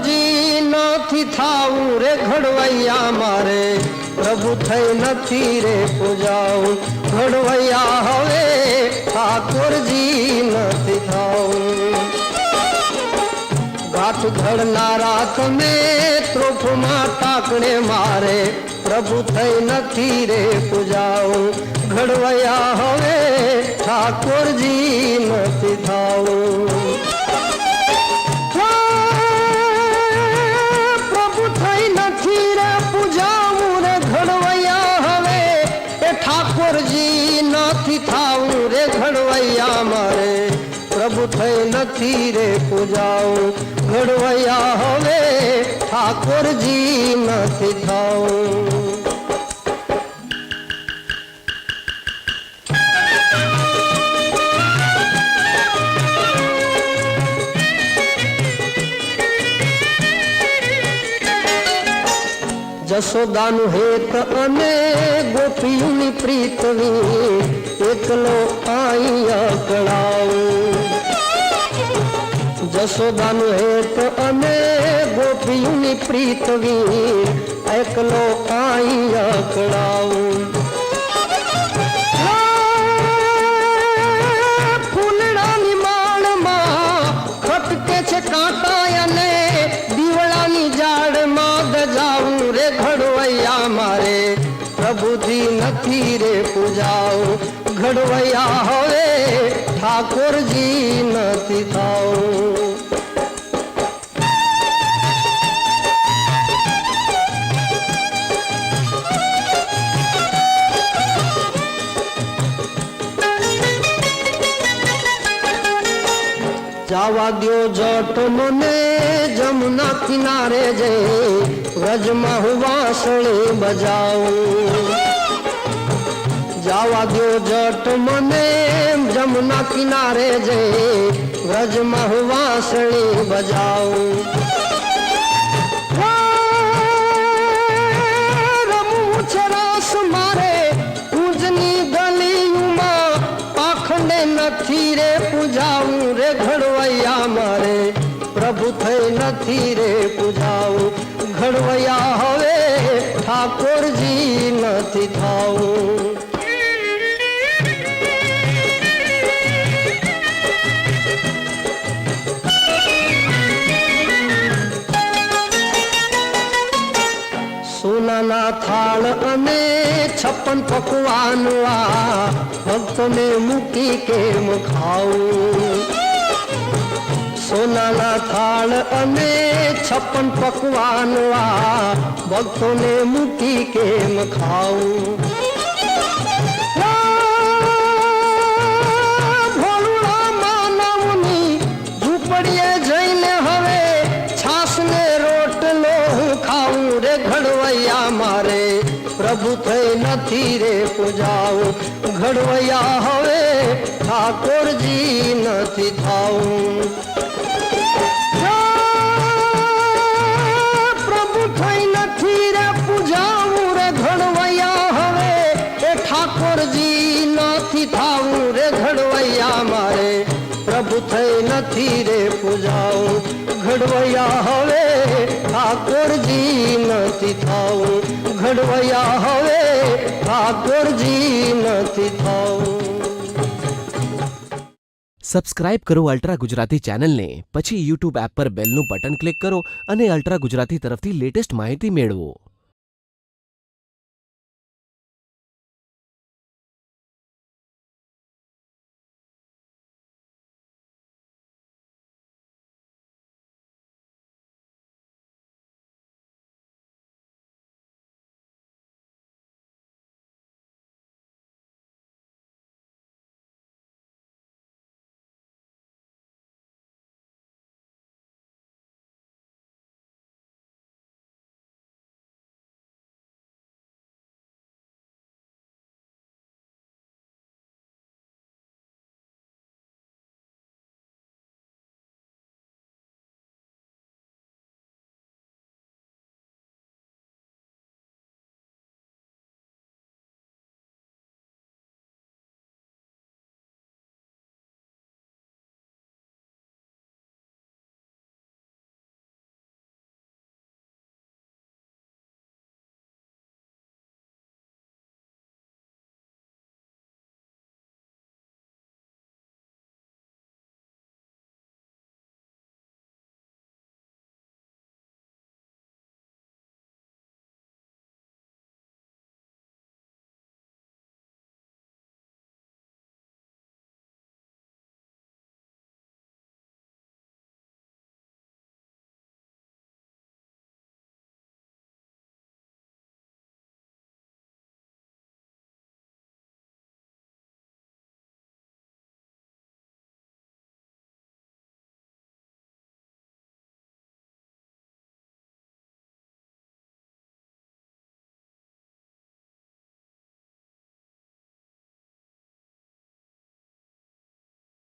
ઠાકોરજી નથી થાવું રે ઘડવૈયા મારે. પ્રભુ થઈ નથી રે પૂજાવું ઘડવૈયા હવે ઠાકોરજી નથી થાવું ગાંઠ ઘડનારા તમે ત્રોફમાં ટાકણે મારે. પ્રભુ થઈ નથી રે પૂજાવું ઘડવૈયા હવે ઠાકોરજી નથી થાવું ઠાકોરજી નથી થાવું રે ઘડવૈયા મારે. પ્રભુ થઈ નથી રે પૂજાવું ઘડવૈયા હવે ઠાકોરજી નથી થાવું જશોદાનું હેત અને ગોપીની પ્રીતવી એકલો આઈ અકળાવું જશોદાનું હેત અને ગોપીની પ્રીતવી એકલો આઈ અકળાવું પ્રભુજી નથી રે પૂજાઓ. ઘડવૈયા હવે ઠાકોરજી નથી થાવું જાવા દો જટ મને જમના કિનારે જે વ્રજમાં હું વાસળી બજાવું. જાવા દો જટ મને જમના કિનારે જે વ્રજમાં હું વાસળી બજાવું. ઘડવૈયા મારે, પ્રભુ થઈ નથી રે પૂજાવું ઘડવૈયા હવે ઠાકોરજી નથી થાવું સોનાના થાળ અને છપ્પન પકવાનવા, ભક્તને મૂકી કેમ ખાવું? સોનાના થાળ અને છપ્પન પકવાન આ ભક્તોને મૂકી કેમ ખાવું? જઈને હવે છાસને રોટલો ખાવું રે ઘડવૈયા મારે, પ્રભુ થઈ નથી રે પૂજાવું. ઘડવૈયા હવે ઠાકોરજી નથી થાવું. પ્રભુ થઈ નથી રે પૂજાવું ઘડવૈયા હવે ઠાકોરજી નથી થાવું. ઘડવૈયા હવે ઠાકોરજી નથી થાવું. સબસ્ક્રાઇબ કરો અલ્ટ્રા ગુજરાતી ચેનલને, પછી યુટ્યુબ એપ પર બેલનું બટન ક્લિક કરો અને અલ્ટ્રા ગુજરાતી તરફથી લેટેસ્ટ માહિતી મેળવો.